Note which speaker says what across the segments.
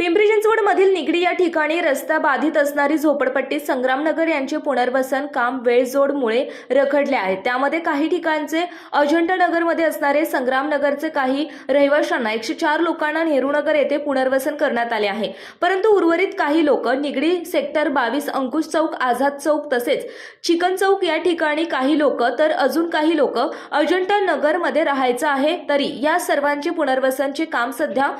Speaker 1: पिंपरी चिंचवड मधील निगडी या ठिकाणी रस्ता बाधित असणारी झोपडपट्टी संग्रामनगर यांचे पुनर्वसन काम वेळजोडमुळे रखडले आहे. त्यामध्ये काही ठिकाणचे अजंठा नगरमध्ये असणारे संग्रामनगरचे काही रहिवाशांना एकशे चार लोकांना नेहरूनगर येथे पुनर्वसन करण्यात आले आहे. परंतु उर्वरित काही लोक निगडी सेक्टर बावीस अंकुश चौक आझाद चौक तसेच चिकन चौक या ठिकाणी काही लोक तर अजून काही लोक अजंठा नगरमध्ये राहायचं आहे तरी या सर्वांचे पुनर्वसनचे काम सध्या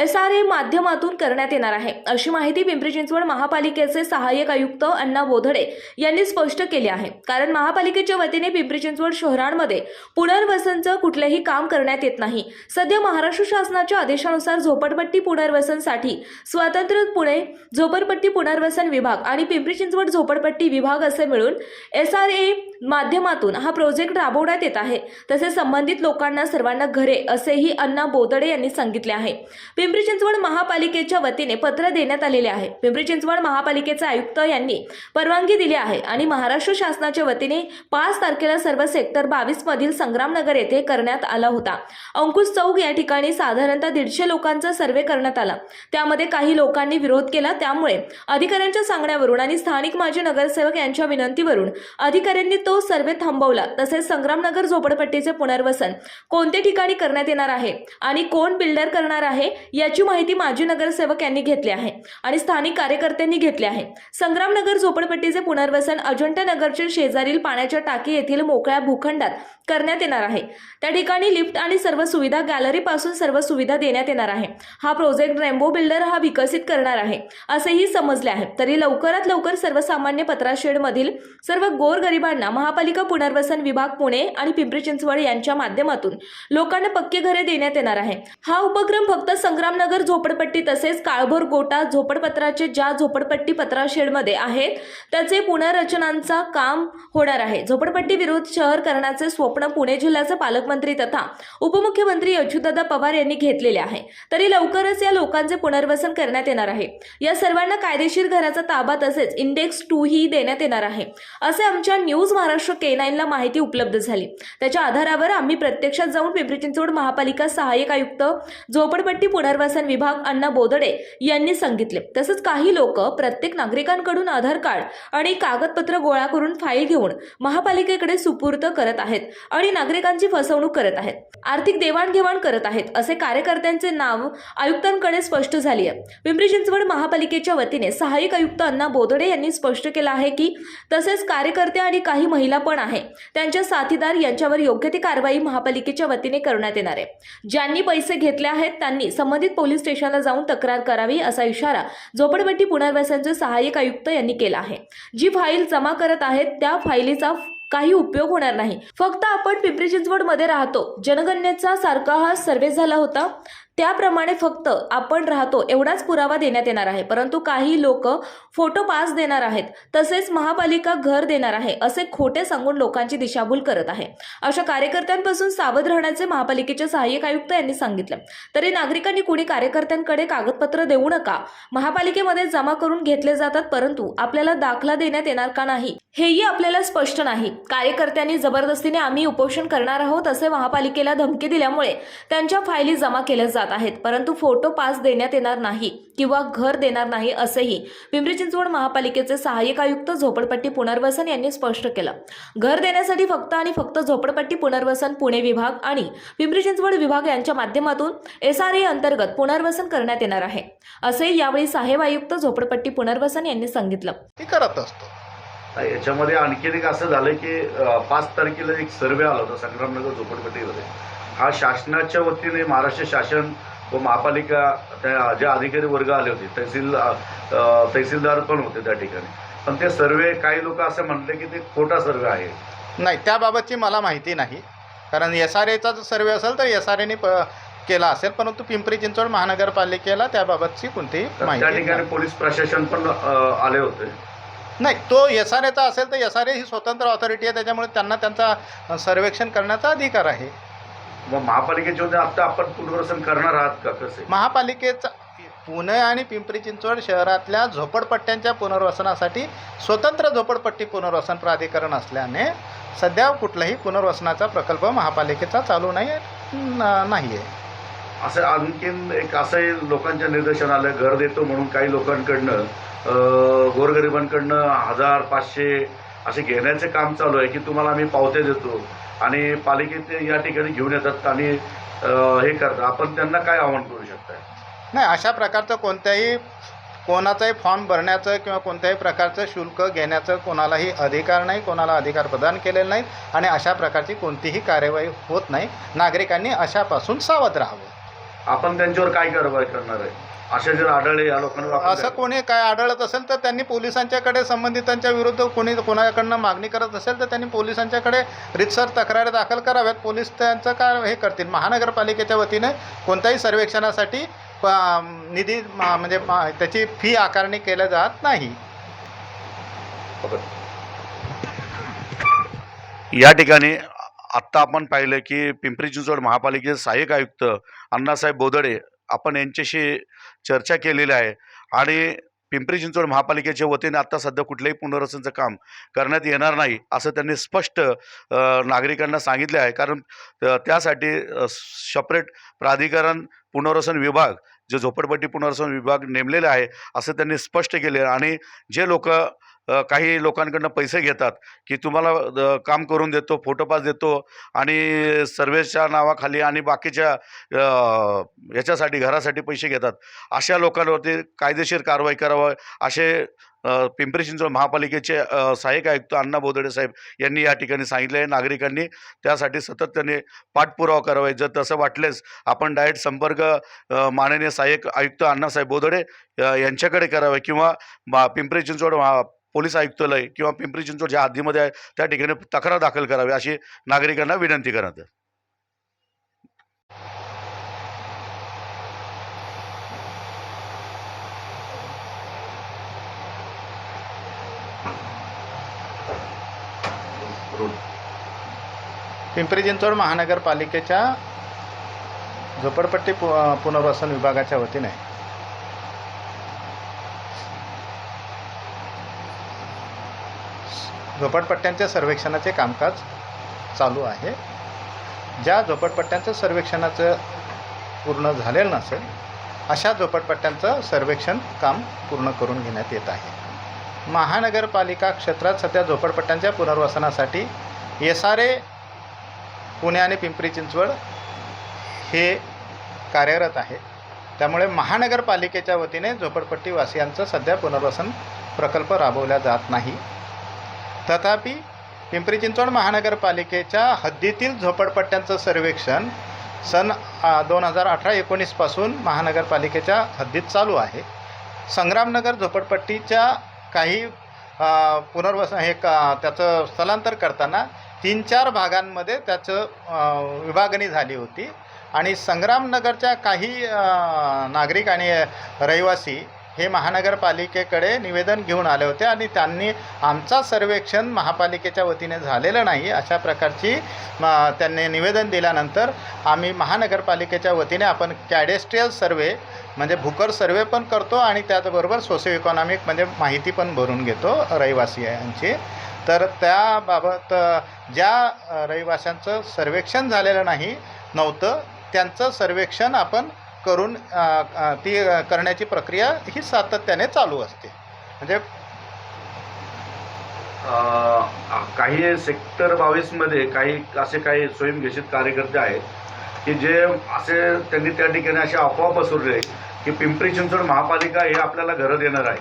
Speaker 1: एस आर ए माध्यमातून करण्यात येणार आहे. अशी माहिती पिंपरी चिंचवड महापालिकेचे सहाय्यक आयुक्त अण्णा बोधडे यांनी स्पष्ट केले आहे. कारण महापालिकेच्या वतीने पिंपरी चिंचवड शहरांमध्ये पुनर्वसनचं कुठलेही काम करण्यात येत नाही. सध्या महाराष्ट्र शासनाच्या आदेशानुसार झोपडपट्टी पुनर्वसनसाठी स्वतंत्र पुणे झोपडपट्टी पुनर्वसन विभाग आणि पिंपरी चिंचवड झोपडपट्टी विभाग असे मिळून एस आर ए माध्यमातून हा प्रोजेक्ट राबवण्यात येत आहे. तसेच संबंधित लोकांना सर्वांना घरे असेही अण्णा बोदडे यांनी सांगितले आहे. पिंपरी चिंचवड महापालिकेच्या वतीने पत्र देण्यात आलेले आहे. पिंपरी चिंचवड महापालिकेचे आयुक्त यांनी परवानगी दिली आहे आणि महाराष्ट्र शासनाच्या वतीने पाच तारखेला सर्व सेक्टर बावीस मधील संग्रामनगर येथे करण्यात आला होता. अंकुश चौक या ठिकाणी साधारणतः दीडशे लोकांचा सर्वे करण्यात आला. त्यामध्ये काही लोकांनी विरोध केला. त्यामुळे अधिकाऱ्यांच्या सांगण्यावरून आणि स्थानिक माजी नगरसेवक यांच्या विनंतीवरून अधिकाऱ्यांनी तो तो सर्वे थांबवला. तसेच संग्रामनगर झोपडपट्टीचे पुनर्वसन कोणत्या ठिकाणी करण्यात येणार आहे आणि कोण बिल्डर करणार आहे याची माहिती माजी नगरसेवक यांनी घेतली आहे आणि स्थानिक कार्यकर्त्यांनी घेतली आहे. संग्रामनगर झोपडपट्टीचे पुनर्वसन अजंठा नगरच्या शेजारील पाण्याच्या टाकी येथील मोकळ्या भूखंडात करण्यात येणार आहे. त्या ठिकाणी लिफ्ट आणि सर्व सुविधा गॅलरीपासून सर्व सुविधा देण्यात येणार आहे. हा प्रोजेक्ट रेम्बो बिल्डर हा विकसित करणार आहे असेही समजले आहे. तरी लवकरात लवकर सर्वसामान्य पत्राशेडमधील सर्व गोरगरिबांना महापालिका पुनर्वसन विभाग पुणे आणि पिंपरी चिंचवड यांच्या माध्यमातून लोकांना पक्के घरे देण्यात येणार आहे. हा उपक्रम फक्त संग्रामनगर झोपडपट्टी तसेच काळभोर गोटा झोपडपत्राचे ज्या झोपडपट्टी पत्राशेडमध्ये आहेत त्याचे पुनर्रचनांचा काम होणार आहे. झोपडपट्टी विरोध शहर करण्याचे स्वप्न पुणे जिल्ह्याचे पालकमंत्री तथा उपमुख्यमंत्री अच्युतदादा पवार यांनी घेतलेले आहे. तरी लवकरच या लोकांचे पुनर्वसन करण्यात येणार आहे. या सर्वांना कायदेशीर घराचा ताबा तसेच इंडेक्स टू ही देण्यात येणार आहे. असे आमच्या न्यूज महाराष्ट्र के नाईनला माहिती उपलब्ध झाली. त्याच्या आधारावर आम्ही प्रत्यक्षात जाऊन पिंपरी चिंचवड महापालिका सहाय्यक आयुक्त झोपडपट्टी पुनर्वसन विभाग अण्णा बोदडे यांनी सांगितले. तसंच काही लोक प्रत्येक नागरिकांकडून आधार कार्ड आणि कागदपत्र गोळा करून फाईल घेऊन महापालिकेकडे सुपूर्द करत आहेत आणि नागरिकांची फसवणूक करत आहेत. आर्थिक देवाणघेवाण करत आहेत असे कार्यकर्त्यांचे नाव आयुक्तांकडे स्पष्ट झाली आहे. पिंपरी चिंचवड महापालिकेच्या वतीने सहाय्यक आयुक्त अण्णा बोदडे यांनी स्पष्ट केलं आहे की तसेच कार्यकर्ते आणि काही महिला पण आहे. त्यांच्या साथीदार यांच्यावर योग्य ती कारवाई महापालिकेच्या वतीने करण्यात येणार आहे. ज्यांनी पैसे घेतले आहेत त्यांनी संबंधित पोलीस स्टेशनला जाऊन तक्रार करावी असा इशारा झोपडपट्टी पुनर्वसनचे सहाय्यक आयुक्त यांनी केला आहे. जी फाईल जमा करत आहेत त्या फाईलीचा काही उपयोग होणार नाही. फक्त आपण पिंपरी चिंचवडमध्ये राहतो. जनगणनेचा सारखा हा सर्वे झाला होता. त्याप्रमाणे फक्त आपण राहतो एवढाच पुरावा देण्यात येणार आहे. परंतु काही लोक फोटो पास देणार आहेत तसेच महापालिका घर देणार आहे असे खोटे सांगून लोकांची दिशाभूल करत आहे. अशा कार्यकर्त्यांपासून सावध राहण्याचे महापालिकेचे सहाय्यक आयुक्त यांनी सांगितले. तरी नागरिकांनी कुणी कार्यकर्त्यांकडे कागदपत्र देऊ नका. महापालिकेमध्ये जमा करून घेतले जातात परंतु आपल्याला दाखला देण्यात येणार का नाही हेही आपल्याला स्पष्ट नाही. कार्यकर्त्यांनी जबरदस्तीने आम्ही उपोषण करणार आहोत असे महापालिकेला धमकी दिल्यामुळे त्यांच्या फायली जमा केल्या जात आहेत. परंतु फोटो पास देण्यात येणार नाही किंवा घर देणार नाही असेही पिंपरी चिंचवड महापालिकेचे सहाय्यक आयुक्त झोपडपट्टी पुनर्वसन यांनी स्पष्ट केलं. घर देण्यासाठी फक्त आणि फक्त झोपडपट्टी पुनर्वसन पुणे विभाग आणि पिंपरी चिंचवड विभाग यांच्या माध्यमातून एस आर ए अंतर्गत पुनर्वसन करण्यात येणार आहे. असे यावेळी साहेब आयुक्त झोपडपट्टी पुनर्वसन यांनी सांगितलं.
Speaker 2: ते करत असतो.
Speaker 3: याच्यामध्ये आणखीन एक असं झालं की पाच तारखेला एक सर्वे आला होता संग्रामनगर झोपडपट्टीमध्ये. हा शासनाच्या वतीने महाराष्ट्र शासन व महापालिका त्या जे अधिकारी वर्ग आले होते तहसील तहसीलदार पण होते त्या ठिकाणी. पण ते सर्वे काही लोक असं म्हटले की ते खोटा सर्वे आहे.
Speaker 2: नाही त्याबाबतची मला माहिती नाही. कारण एस आर एचा जर सर्वे असेल तर एस आर एने प केला असेल परंतु पिंपरी चिंचवड महानगरपालिकेला त्याबाबतची कोणतीही
Speaker 3: तर
Speaker 2: माहिती
Speaker 3: त्या ठिकाणी
Speaker 2: नाही.
Speaker 3: पोलीस प्रशासन पण अं, आले होते.
Speaker 2: नाही तो एस आर एचा असेल तर एस आर ए ही स्वतंत्र ऑथॉरिटी आहे त्याच्यामुळे त्यांना त्यांचा सर्वेक्षण करण्याचा अधिकार आहे.
Speaker 3: मग महापालिकेच्या वतीने आता आपण पुनर्वसन करणार आहात का कसे
Speaker 2: महापालिकेचा पुणे आणि पिंपरी चिंचवड शहरातल्या झोपडपट्ट्यांच्या पुनर्वसनासाठी स्वतंत्र झोपडपट्टी पुनर्वसन प्राधिकरण असल्याने सध्या कुठलाही पुनर्वसनाचा प्रकल्प महापालिकेचा चालू नाही नाही आहे
Speaker 3: असं आणखीन एक असंही लोकांच्या निदर्शन आलं घर देतो म्हणून काही लोकांकडनं अं, गोरगरिबांकडनं हजार पाचशे असे घेण्याचे काम चालू आहे की तुम्हाला आम्ही पावते देतो. आणि पालिकेत या ठिकाणी घेऊन येतात आणि हे करतात. आपण त्यांना काय आव्हान करू शकताय?
Speaker 2: नाही अशा प्रकारचं कोणत्याही कोणाचाही फॉर्म भरण्याचं किंवा कोणत्याही प्रकारचं शुल्क घेण्याचं कोणालाही अधिकार नाही कोणाला अधिकार प्रदान केलेले नाहीत आणि अशा प्रकारची कोणतीही कार्यवाही होत नाही. नागरिकांनी अशापासून सावध राहावं.
Speaker 3: आपण त्यांच्यावर काय कारवाई करणार आहे? असे जर आढळले या आपण
Speaker 2: असं कोणी काय आढळत असेल तर त्यांनी पोलिसांच्याकडे संबंधितांच्या विरुद्ध कोणी कोणाकडनं मागणी करत असेल तर त्यांनी पोलिसांच्याकडे रितसर तक्रारी दाखल कराव्यात. पोलीस त्यांचं काय हे करतील? महानगरपालिकेच्या वतीने कोणत्याही सर्वेक्षणासाठी प- निधी मा- म्हणजे मा- त्याची फी आकारणी केल्या जात नाही.
Speaker 3: या ठिकाणी आत्ता आपण पाहिलं की पिंपरी चिंचवड महापालिकेचे सहाय्यक आयुक्त अण्णासाहेब बोदडे आपण यांच्याशी चर्चा केलेली आहे. आणि पिंपरी चिंचवड महापालिकेच्या वतीने आत्ता सध्या कुठल्याही पुनर्वसनचं काम करण्यात येणार नाही असं त्यांनी स्पष्ट नागरिकांना सांगितले आहे. कारण त्यासाठी सपरेट प्राधिकरण पुनर्वसन विभाग जे झोपडपट्टी पुनर्वसन विभाग नेमलेले आहे असं त्यांनी स्पष्ट केले आणि जे लोक काही लोकांकडनं पैसे घेतात की तुम्हाला काम करून देतो फोटोपास देतो आणि सर्वेच्या नावाखाली आणि बाकीच्या याच्यासाठी घरासाठी पैसे घेतात. अशा लोकांवरती कायदेशीर कारवाई करावं. असे पिंपरी चिंचवड महापालिकेचे सहाय्यक आयुक्त अण्णा बोदडे साहेब यांनी या ठिकाणी सांगितले आहे. नागरिकांनी त्यासाठी सातत्याने पाठपुरावा करावा. जर तसं वाटलेच आपण डायरेक्ट संपर्क माननीय सहाय्यक आयुक्त अण्णासाहेब बोदडे यांच्याकडे करावे किंवा मा- पिंपरी चिंचवड महा पोलीस आयुक्तालय किंवा पिंपरी चिंचवड ज्या हद्दीमध्ये आहे त्या ठिकाणी तक्रार दाखल करावी अशी नागरिकांना विनंती करण्यात आहे.
Speaker 2: पिंपरी चिंचवड महानगरपालिकेच्या झोपडपट्टी पु पुनर्वसन विभागाच्या वतीने झोपडपट्ट्यांच्या सर्वेक्षणाचे कामकाज चालू आहे. ज्या झोपडपट्ट्यांचं सर्वेक्षणाचं पूर्ण झालेलं नसेल अशा झोपडपट्ट्यांचं सर्वेक्षण काम पूर्ण करून घेण्यात येत आहे. महानगरपालिका क्षेत्रात सध्या झोपडपट्ट्यांच्या पुनर्वसनासाठी एस आर ए पुणे आणि पिंपरी चिंचवड हे कार्यरत आहे. त्यामुळे महानगरपालिकेच्या वतीने झोपडपट्टीवासियांचं सध्या पुनर्वसन प्रकल्प राबवला जात नाही. तथापि पिंपरी चिंचवड महानगरपालिकेच्या हद्दीतील झोपडपट्ट्यांचं सर्वेक्षण सन दोन हजार अठरा एकोणीसपासून महानगरपालिकेच्या हद्दीत चालू आहे. संग्रामनगर झोपडपट्टीच्या काही पुनर्वसन हे का त्याचं स्थलांतर करताना तीन चार भागांमध्ये त्याचं विभागणी झाली होती. आणि संग्रामनगरच्या काही नागरिक आणि रहिवासी हे महानगरपालिकेकडे निवेदन घेऊन आले होते आणि त्यांनी आमचा सर्वेक्षण महापालिकेच्या वतीने झालेलं नाही अशा प्रकारची त्यांनी निवेदन दिल्यानंतर आम्ही महानगरपालिकेच्या वतीने आपण कॅडेस्ट्रियल सर्वे म्हणजे भूकर सर्वे पण करतो आणि त्याचबरोबर सोशिओ इकॉनॉमिक म्हणजे माहिती पण भरून घेतो रहिवासी यांची. तर त्याबाबत ज्या रहिवाशांचं सर्वेक्षण झालेलं नाही नव्हतं त्यांचं सर्वेक्षण आपण करून ती करण्याची प्रक्रिया ही सातत्याने चालू असते. म्हणजे
Speaker 3: काही सेक्टर बावीसमध्ये काही असे काही स्वयंघोषित कार्यकर्ते आहेत की जे असे त्यांनी त्या ठिकाणी असे अफवा पसरले की पिंपरी चिंचवड महापालिका हे आपल्याला घरं देणार आहे.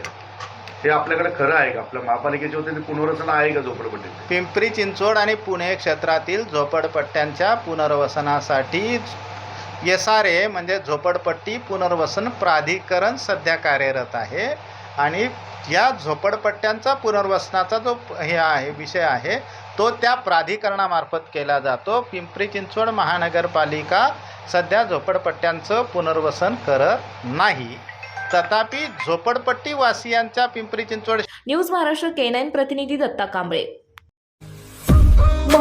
Speaker 3: हे आपल्याकडे खरं आहे का? आपल्या महापालिकेच्या वतीने पुनर्वसन आहे का झोपडपट्टी
Speaker 2: पिंपरी चिंचवड आणि पुणे क्षेत्रातील झोपडपट्ट्यांच्या पुनर्वसनासाठी एस आर ए म्हणजे झोपडपट्टी पुनर्वसन प्राधिकरण सध्या कार्यरत आहे. आणि या झोपडपट्ट्यांचा पुनर्वसनाचा जो हे आहे विषय आहे तो त्या प्राधिकरणामार्फत केला जातो. पिंपरी चिंचवड महानगरपालिका सध्या झोपडपट्ट्यांचं पुनर्वसन करत नाही. तथापि झोपडपट्टी वासियांच्या Pimpri Chinchwad
Speaker 1: news Maharashtra K nine प्रतिनिधी दत्ता कांबळे.